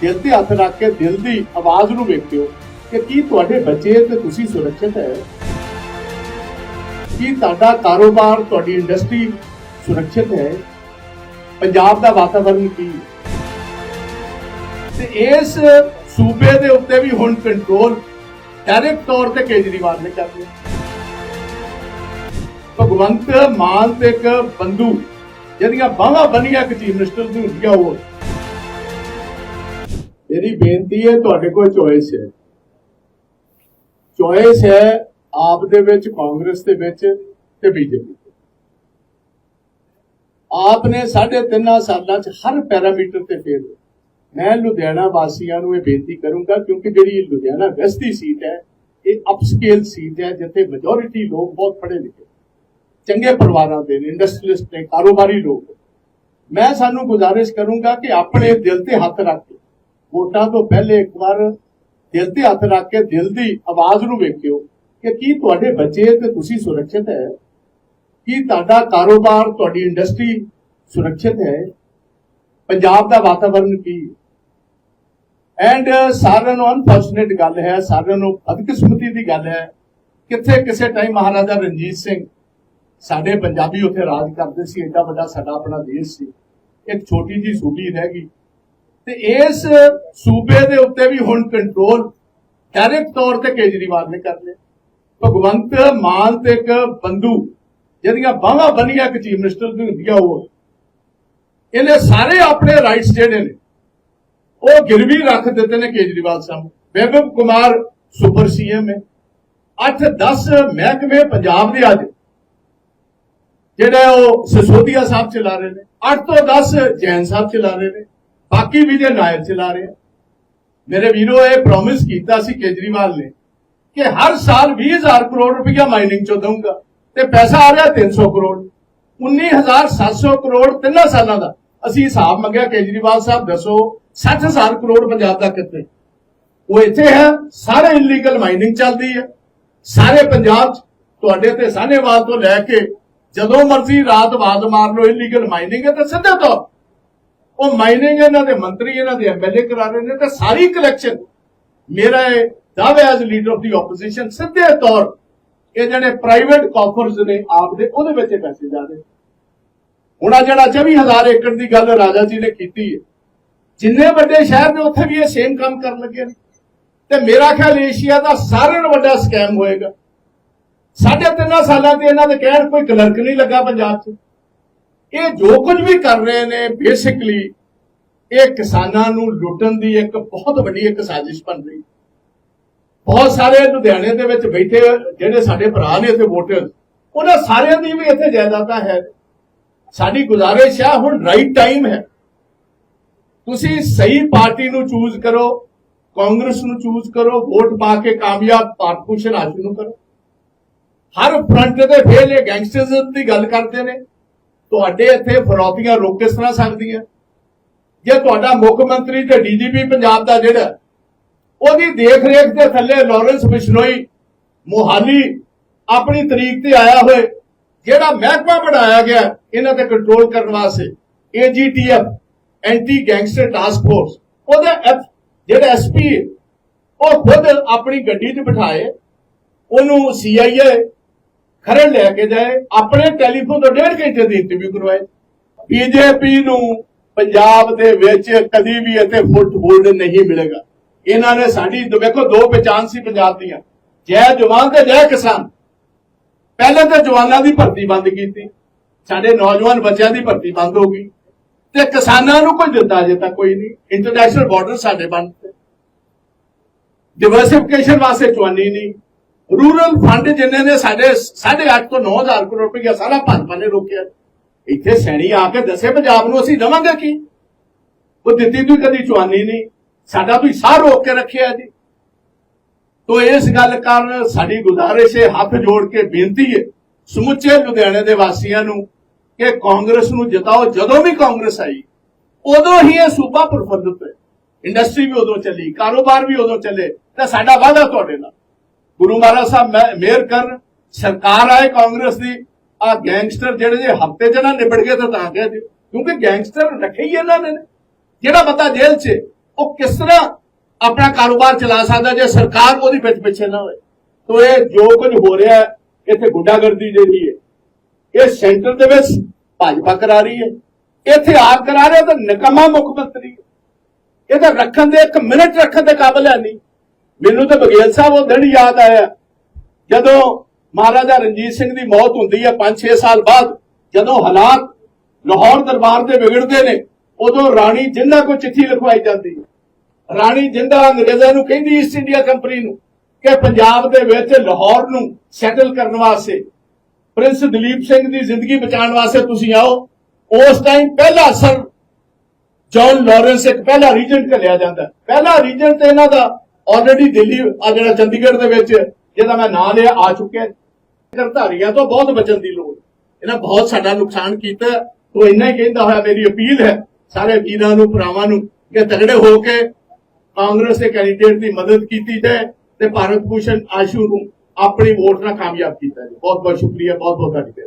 ਦਿਲ ਤੇ ਹੱਥ ਰੱਖ ਕੇ ਦਿਲ ਦੀ ਆਵਾਜ਼ ਨੂੰ ਵੇਖਿਓ ਕਿ ਕੀ ਤੁਹਾਡੇ ਬੱਚੇ ਤੇ ਤੁਸੀਂ ਸੁਰੱਖਿਅਤ ਹੈ। ਕੀ ਤੁਹਾਡਾ ਕਾਰੋਬਾਰ, ਤੁਹਾਡੀ ਇੰਡਸਟਰੀ ਸੁਰੱਖਿਅਤ ਹੈ? ਪੰਜਾਬ ਦਾ ਵਾਤਾਵਰਣ ਕੀ ਤੇ ਇਸ ਸੂਬੇ ਦੇ ਉੱਤੇ ਵੀ ਹੁਣ ਕੰਟਰੋਲ ਡਾਇਰੈਕਟ ਤੌਰ ਤੇ ਕੇਜਰੀਵਾਲ ਨੇ ਕਰ ਲਿਆ ਭਗਵੰਤ ਮਾਨ ਤੇ ਇੱਕ ਬੰਦੂ, ਜਿਹੜੀਆਂ ਬਾਹਾਂ ਬੰਨੀਆਂ ਇੱਕ ਚੀਫ ਮਿਨਿਸਟਰ ਦੀ ਹੁੰਦੀਆਂ ਉਹ। ਮੇਰੀ ਬੇਨਤੀ ਹੈ, ਤੁਹਾਡੇ ਕੋਲ ਚੋਇਸ ਹੈ। ਚੋਇਸ ਹੈ ਆਪ ਦੇ ਵਿੱਚ, ਕਾਂਗਰਸ ਦੇ ਵਿੱਚ ਤੇ ਬੀਜੇਪੀ ਆਪ ਨੇ ਸਾਢੇ ਤਿੰਨਾਂ ਸਾਲਾਂ 'ਚ ਹਰ ਪੈਰਾਮੀਟਰ ਤੇ ਫੇਲ ਮੈਂ ਲੁਧਿਆਣਾ ਵਾਸੀਆਂ ਨੂੰ ਇਹ ਬੇਨਤੀ ਕਰੂੰਗਾ, ਕਿਉਂਕਿ ਜਿਹੜੀ ਲੁਧਿਆਣਾ ਵੈਸਟ ਦੀ ਸੀਟ ਹੈ, ਇਹ ਅਪਸਕੇਲ ਸੀਟ ਹੈ, ਜਿੱਥੇ ਮੈਜੋਰਿਟੀ ਲੋਕ ਬਹੁਤ ਪੜ੍ਹੇ ਲਿਖੇ ਚੰਗੇ ਪਰਿਵਾਰਾਂ ਦੇ ਨੇ ਇੰਡਸਟਰੀਅਲਿਸਟ ਨੇ, ਕਾਰੋਬਾਰੀ ਲੋਕ ਮੈਂ ਸਾਨੂੰ ਗੁਜ਼ਾਰਿਸ਼ ਕਰੂੰਗਾ ਕਿ ਆਪਣੇ ਦਿਲ ਤੇ ਹੱਥ ਰੱਖ ਕੇ ਵੋਟਾਂ ਤੋਂ ਪਹਿਲੇ ਇੱਕ ਵਾਰ ਦਿਲ ਤੇ ਹੱਥ ਰੱਖ ਕੇ ਦਿਲ ਦੀ ਆਵਾਜ਼ ਨੂੰ ਵੇਖਿਓ ਕਿ ਕੀ ਤੁਹਾਡੇ ਬੱਚੇ ਤੇ ਤੁਸੀਂ ਸੁਰੱਖਿਅਤ ਹੈ? ਕੀ ਤੁਹਾਡਾ ਕਾਰੋਬਾਰ, ਤੁਹਾਡੀ ਇੰਡਸਟਰੀ ਸੁਰੱਖਿਅਤ ਹੈ? ਪੰਜਾਬ ਦਾ ਵਾਤਾਵਰਣ ਕੀ ਐਂਡ ਸਾਰਿਆਂ ਨੂੰ ਅਨਫੋਰਚੂਨੇਟ ਗੱਲ ਹੈ, ਸਾਰਿਆਂ ਨੂੰ ਬਦਕਿਸਮਤੀ ਦੀ ਗੱਲ ਹੈ, ਕਿੱਥੇ ਕਿਸੇ ਟਾਈਮ ਮਹਾਰਾਜਾ ਰਣਜੀਤ ਸਿੰਘ ਸਾਡੇ ਪੰਜਾਬੀ ਉੱਥੇ ਰਾਜ ਕਰਦੇ ਸੀ ਐਡਾ ਵੱਡਾ ਸਾਡਾ ਆਪਣਾ ਦੇਸ਼ ਸੀ। ਇੱਕ ਛੋਟੀ ਜੀ ਸੂਬੀ ਰਹਿ ਗਈ। ਤੇ ਇਸ ਸੂਬੇ ਦੇ ਉੱਤੇ ਵੀ ਹੁਣ ਕੰਟਰੋਲ ਡਾਇਰੈਕਟ ਤੌਰ ਤੇ ਕੇਜਰੀਵਾਲ ਨੇ ਕਰ ਲਿਆ। ਭਗਵੰਤ ਮਾਨ ਤੇ ਇੱਕ ਬੰਦੂ ਜਿਹੜੀਆਂ ਬਾਹਾਂ ਬੰਨੀਆਂ ਇੱਕ ਚੀਫ ਮਿਨਿਸਟਰ ਦੀ ਹੁੰਦੀਆਂ ਉਹ। ਇਹਨੇ ਸਾਰੇ ਆਪਣੇ ਰਾਈਟਸ ਜਿਹੜੇ ਨੇ, ਉਹ ਗਿਰਵੀ ਰੱਖ ਦਿੱਤੇ ਨੇ ਕੇਜਰੀਵਾਲ ਸਾਹਿਬ। ਬੇਬਬ ਕੁਮਾਰ ਸੁਪਰ ਸੀਐਮ ਹੈ। 8-10 ਮਹਿਕਮੇ ਪੰਜਾਬ ਦੇ ਅੱਜ, ਜਿਹੜਾ ਉਹ ਸਿਸੋਦੀਆ ਸਾਹਿਬ ਚਲਾ ਰਹੇ ਨੇ। 8 ਤੋਂ 10 ਜੈਨ ਸਾਹਿਬ ਚਲਾ ਰਹੇ ਨੇ। ਬਾਕੀ ਵਿਜੇ ਨਾਇਰ ਚਲਾ ਰਹੇ ਮੇਰੇ ਵੀਰੋ, ਇਹ ਪ੍ਰੋਮਿਸ ਕੀਤਾ ਸੀ ਕੇਜਰੀਵਾਲ ਨੇ ਕਿ ਹਰ ਸਾਲ 20000 ਕਰੋੜ ਰੁਪਇਆ ਮਾਈਨਿੰਗ ਚੋਂ ਦਊਂਗਾ ਤੇ ਪੈਸਾ ਆ ਰਿਹਾ 300 ਕਰੋੜ। 19700 ਕਰੋੜ ਤਿੰਨਾਂ ਸਾਲਾਂ ਦਾ। ਅਸੀਂ ਹਿਸਾਬ ਮੰਗਿਆ, ਕੇਜਰੀਵਾਲ ਸਾਹਿਬ ਦੱਸੋ 60000 ਕਰੋੜ ਪੰਜਾਬ ਦਾ ਕਿੱਥੇ? ਉਹ ਇੱਥੇ ਹੈ, ਸਾਰੇ ਇਲੀਗਲ ਮਾਈਨਿੰਗ ਚੱਲਦੀ ਹੈ। ਸਾਰੇ ਪੰਜਾਬ 'ਚ ਤੁਹਾਡੇ ਤੇ ਸਾਹਨੇਵਾਲ ਤੋਂ ਲੈ ਕੇ ਜਦੋਂ ਮਰਜ਼ੀ ਰਾਤ ਬਾਦ ਮਾਰ ਲਓ ਇਲੀਗਲ ਮਾਈਨਿੰਗ ਹੈ ਤੇ ਸਿੱਧੇ ਤੌਰ ਉਹ ਮਾਈਨਿੰਗ ਇਹਨਾਂ ਦੇ ਮੰਤਰੀ, ਇਹਨਾਂ ਦੇ ਐਮਐਲਏ ਕਰਾ ਰਹੇ ਨੇ, ਤੇ ਸਾਰੀ ਕਲੈਕਸ਼ਨ ਮੇਰਾ ਇਹ ਦਾਅਵਾ as leader of the opposition ਸਿੱਧੇ ਤੌਰ ਇਹ ਜਿਹੜੇ ਪ੍ਰਾਈਵੇਟ ਕਾਫਰਸ ਨੇ ਆਪ ਦੇ, ਉਹਦੇ ਵਿੱਚ ਪੈਸੇ ਜਾ ਰਹੇ ਹੁਣ ਆ ਜਿਹੜਾ 24000 ਏਕੜ ਦੀ ਗੱਲ ਰਾਜਾ ਜੀ ਨੇ ਕੀਤੀ ਹੈ, ਜਿੰਨੇ ਵੱਡੇ ਸ਼ਹਿਰ ਨੇ, ਉੱਥੇ ਵੀ ਇਹ ਸੇਮ ਕੰਮ ਕਰਨ ਲੱਗੇ ਨੇ। ਤੇ ਮੇਰਾ ਖਿਆਲ ਏਸ਼ੀਆ ਦਾ ਸਾਰਿਆਂ ਨਾਲੋਂ ਵੱਡਾ ਸਕੈਮ ਹੋਏਗਾ। ਸਾਢੇ ਤਿੰਨਾਂ ਸਾਲਾਂ ਤੇ ਇਹਨਾਂ ਦੇ ਕਹਿਣ ਕੋਈ ਕਲਰਕ ਨਹੀਂ ਲੱਗਾ ਪੰਜਾਬ 'ਚ। ਇਹ ਜੋ ਕੁਝ ਵੀ ਕਰ ਰਹੇ ਨੇ ਬੇਸਿਕਲੀ ਇਹ ਕਿਸਾਨਾਂ ਨੂੰ ਲੁੱਟਣ ਦੀ ਇੱਕ ਬਹੁਤ ਵੱਡੀ ਇੱਕ ਸਾਜ਼ਿਸ਼ ਬਣ ਰਹੀ। ਬਹੁਤ ਸਾਰੇ ਲੁਧਿਆਣੇ ਦੇ ਵਿੱਚ ਬੈਠੇ ਜਿਹੜੇ ਸਾਡੇ ਭਰਾ ਨੇ ਇੱਥੇ ਵੋਟਰ, ਉਹਨਾਂ ਸਾਰਿਆਂ ਦੀ ਵੀ ਇੱਥੇ ਜਾਇਦਾਦਾਂ ਹੈ। ਸਾਡੀ ਗੁਜ਼ਾਰਿਸ਼ ਆ, ਹੁਣ ਰਾਈਟ ਟਾਈਮ ਹੈ। ਤੁਸੀਂ ਸਹੀ ਪਾਰਟੀ ਨੂੰ ਚੂਜ਼ ਕਰੋ, ਕਾਂਗਰਸ ਨੂੰ ਚੂਜ਼ ਕਰੋ, ਵੋਟ ਪਾ ਕੇ ਕਾਮਯਾਬ ਪਾਰਟੀਸ਼ਨ ਹਾਸਲ ਨੂੰ ਕਰੋ। ਹਰ ਫਰੰਟ ਤੇ ਫੇਲ ਇਹ ਗੈਂਗਸਟਰਜ਼ ਦੀ ਗੱਲ ਕਰਦੇ ਨੇ। ਤੁਹਾਡੇ ਇੱਥੇ ਫਰੌਤੀਆਂ ਰੋਕ ਕਿਸ ਤਰ੍ਹਾਂ ਸਕਦੀਆਂ? ਜੇ ਤੁਹਾਡਾ ਮੁੱਖ ਮੰਤਰੀ ਤੇ ਡੀਜੀਪੀ ਪੰਜਾਬ ਦਾ ਜਿਹੜਾ, ਉਹਦੀ ਦੇਖ ਰੇਖ ਦੇ ਥੱਲੇ ਲਾਰੈਂਸ ਬਿਸ਼ਨੋਈ ਮੋਹਾਲੀ ਆਪਣੀ ਤਰੀਕ ਤੇ ਆਇਆ ਹੋਏ, ਜਿਹੜਾ ਮਹਿਕਮਾ ਬਣਾਇਆ ਗਿਆ, ਇਹਨਾਂ ਤੇ ਕੰਟਰੋਲ ਕਰਨ ਵਾਸਤੇ AGTF anti gangster task force ਉਹਦਾ F- ਜਿਹੜਾ ਐਸਪੀ ਉਹ ਖੁਦ ਆਪਣੀ ਗੱਡੀ 'ਚ ਬਿਠਾਏ, ਉਹਨੂੰ ਸੀਆਈਏ ਖਰੜ ਲੈ ਕੇ ਜਾਏ, ਆਪਣੇ ਟੈਲੀਫੋਨ ਤੋਂ ਡੇਢ ਘੰਟੇ ਦੀ ਇੰਟਰਵਿਊ ਕਰਵਾਏ। ਬੀਜੇਪੀ ਨੂੰ ਪੰਜਾਬ ਦੇ ਵਿੱਚ ਕਦੀ ਵੀ ਇੱਥੇ ਫੁੱਟਬੋਲਡ ਨਹੀਂ ਮਿਲੇਗਾ। ਇਹਨਾਂ ਨੇ ਸਾਡੀ, ਵੇਖੋ, ਦੋ ਪਛਾਣ ਸੀ ਪੰਜਾਬ ਦੀਆਂ। ਜੈ ਜਵਾਨ ਤੇ ਜੈ ਕਿਸਾਨ। ਪਹਿਲੇ ਤਾਂ ਜਵਾਨਾਂ ਦੀ ਭਰਤੀ ਬੰਦ ਕੀਤੀ। ਸਾਡੇ ਨੌਜਵਾਨ ਬੱਚਿਆਂ ਦੀ ਭਰਤੀ ਬੰਦ ਹੋ ਗਈ। ਤੇ ਕਿਸਾਨਾਂ ਨੂੰ ਕੋਈ ਦਿੱਤਾ ਅਜੇ ਤੱਕ ਕੋਈ ਨਹੀਂ। ਇੰਟਰਨੈਸ਼ਨਲ ਬਾਰਡਰ ਸਾਡੇ ਬੰਦ ਤੇ। ਡਿਵਰਸਿਫਿਕੇਸ਼ਨ ਵਾਸਤੇ ਚਵਾਨੀ ਨਹੀਂ। ਰੂਰਲ ਫੰਡ ਜਿੰਨੇ ਨੇ ਸਾਡੇ 8.5 ਤੋਂ 9000 ਕਰੋੜ ਰੁਪਇਆ ਸਾਰਾ ਭਾਜਪਾ ਨੇ ਰੋਕਿਆ। ਇੱਥੇ ਸੈਣੀ ਆ ਕੇ ਦੱਸੇ ਪੰਜਾਬ ਨੂੰ ਅਸੀਂ ਦਵਾਂਗੇ ਕੀ? ਉਹ ਦਿੱਤੀ ਤੂੰ ਕਦੀ ਚਵਾਨੀ ਨਹੀਂ। ਸਾਡਾ ਤੁਸੀਂ ਸਾਹ ਰੋਕ ਕੇ ਰੱਖਿਆ ਜੀ। ਤੋ ਇਸ ਗੱਲ ਕਾਰਨ ਸਾਡੀ ਗੁਜ਼ਾਰਿਸ਼ ਹੈ ਹੱਥ ਜੋੜ ਕੇ ਬੇਨਤੀ ਹੈ, ਸਮੁੱਚੇ ਲੁਧਿਆਣੇ ਦੇ ਵਾਸੀਆਂ ਨੂੰ ਕਿ ਕਾਂਗਰਸ ਨੂੰ ਜਿਤਾਓ, ਜਦੋਂ ਵੀ ਕਾਂਗਰਸ ਆਈ, ਉਦੋਂ ਹੀ ਇਹ ਸੂਬਾ ਪ੍ਰਫੁੱਲਤ ਹੈ ਇੰਡਸਟਰੀ ਵੀ ਉਦੋਂ ਚੱਲੀ, ਕਾਰੋਬਾਰ ਵੀ ਉਦੋਂ ਚੱਲੇ, ਤਾਂ ਸਾਡਾ ਵਾਅਦਾ ਤੁਹਾਡੇ ਨਾਲ। ਗੁਰੂ ਮਹਾਰਾਜ ਸਾਹਿਬ, ਮੈਂ- ਕਰਨ ਸਰਕਾਰ ਆਏ ਕਾਂਗਰਸ ਦੀ। ਆ ਗੈਂਗਸਟਰ ਜਿਹੜੇ ਜੇ ਹਫ਼ਤੇ ਚ ਨਾ ਨਿਬੜ ਗਏ ਤਾਂ ਤਾਂ ਕਹਿ ਕਿਉਂਕਿ ਗੈਂਗਸਟਰ ਰੱਖੇ ਹੀ ਇਹਨਾਂ ਨੇ। ਜਿਹੜਾ ਬੰਦਾ ਜੇਲ੍ਹ 'ਚ, ਉਹ ਕਿਸ ਤਰ੍ਹਾਂ ਆਪਣਾ ਕਾਰੋਬਾਰ ਚਲਾ ਸਕਦਾ ਜੇ ਸਰਕਾਰ ਉਹਦੀ ਪਿੱਠ ਪਿੱਛੇ ਨਾ ਹੋਵੇ ਤੋ ਇਹ ਜੋ ਕੁਝ ਹੋ ਰਿਹਾ ਇੱਥੇ ਗੁੰਡਾਗਰਦੀ ਜਿਹੜੀ ਹੈ, ਇਹ ਸੈਂਟਰ ਦੇ ਵਿੱਚ ਭਾਜਪਾ ਕਰਾ ਰਹੀ ਹੈ। ਇੱਥੇ ਆਪ ਕਰਾ ਰਿਹਾ ਤਾਂ ਨਿਕੰਮਾ ਮੁੱਖ ਮੰਤਰੀ ਇਹ ਤਾਂ ਰੱਖਣ ਦੇ ਇੱਕ ਮਿੰਟ ਰੱਖਣ ਦੇ ਕਾਬਲ ਹੈ ਨਹੀਂ। ਮੈਨੂੰ ਤਾਂ ਬਗੇਲ ਸਾਹਿਬ ਉਹ ਦਿਨ ਯਾਦ ਆਇਆ। ਜਦੋਂ ਮਹਾਰਾਜਾ ਰਣਜੀਤ ਸਿੰਘ ਦੀ ਮੌਤ ਹੁੰਦੀ ਹੈ 5-6 ਸਾਲ ਬਾਅਦ, ਜਦੋਂ ਹਾਲਾਤ ਲਾਹੌਰ ਦਰਬਾਰ ਦੇ ਵਿਗੜਦੇ ਨੇ, ਉਦੋਂ ਰਾਣੀ ਜਿੰਦਾ ਕੋ ਚਿੱਠੀ ਲਿਖਵਾਈ ਜਾਂਦੀ ਹੈ ਰਾਣੀ ਜਿੰਦਾ ਅੰਗਰੇਜ਼ਾਂ ਨੂੰ ਕਹਿੰਦੀ ਈਸਟ ਇੰਡੀਆ ਕੰਪਨੀ ਨੂੰ ਕਿ ਪੰਜਾਬ ਦੇ ਵਿੱਚ ਲਾਹੌਰ ਨੂੰ ਸੈਟਲ ਕਰਨ ਵਾਸਤੇ, ਪ੍ਰਿੰਸ ਦਲੀਪ ਸਿੰਘ ਦੀ ਜ਼ਿੰਦਗੀ ਬਚਾਉਣ ਵਾਸਤੇ ਤੁਸੀਂ ਆਓ। ਉਸ ਟਾਈਮ ਪਹਿਲਾ ਸਰ ਜੌਨ ਲਾਰੈਂਸ ਇੱਕ ਪਹਿਲਾ ਰੀਜੈਂਟ ਘੱਲਿਆ ਜਾਂਦਾ। ਪਹਿਲਾ ਰੀਜੈਂਟ ਤੇ ਇਹਨਾਂ ਦਾ ਆਲਰੇਡੀ ਦਿੱਲੀ ਆ ਜਿਹੜਾ ਚੰਡੀਗੜ੍ਹ ਦੇ ਵਿੱਚ ਜਿਹਦਾ ਮੈਂ ਨਾਂ ਲਿਆ, ਆ ਚੁੱਕਿਆ ਹੈ। ਤੋਂ ਬਹੁਤ ਬਚਣ ਦੀ ਲੋੜ ਇਹਨਾਂ ਬਹੁਤ ਸਾਡਾ ਨੁਕਸਾਨ ਕੀਤਾ ਹੈ। ਇੰਨਾ ਹੀ ਕਹਿੰਦਾ ਹੋਇਆ, ਮੇਰੀ ਅਪੀਲ ਹੈ ਸਾਰੇ ਵੀਰਾਂ ਨੂੰ, ਭਰਾਵਾਂ ਨੂੰ, ਕਿ ਤਗੜੇ ਹੋ ਕੇ ਕਾਂਗਰਸ ਦੇ ਕੈਂਡੀਡੇਟ ਦੀ ਮਦਦ ਕੀਤੀ ਜਾਏ ਤੇ ਭਾਰਤ ਭੂਸ਼ਣ ਆਸ਼ੂ ਨੂੰ ਆਪਣੀ ਵੋਟ ਨਾਲ ਕਾਮਯਾਬ ਕੀਤਾ ਜਾਏ ਬਹੁਤ ਬਹੁਤ ਸ਼ੁਕਰੀਆ, ਬਹੁਤ ਬਹੁਤ ਧੰਨਵਾਦ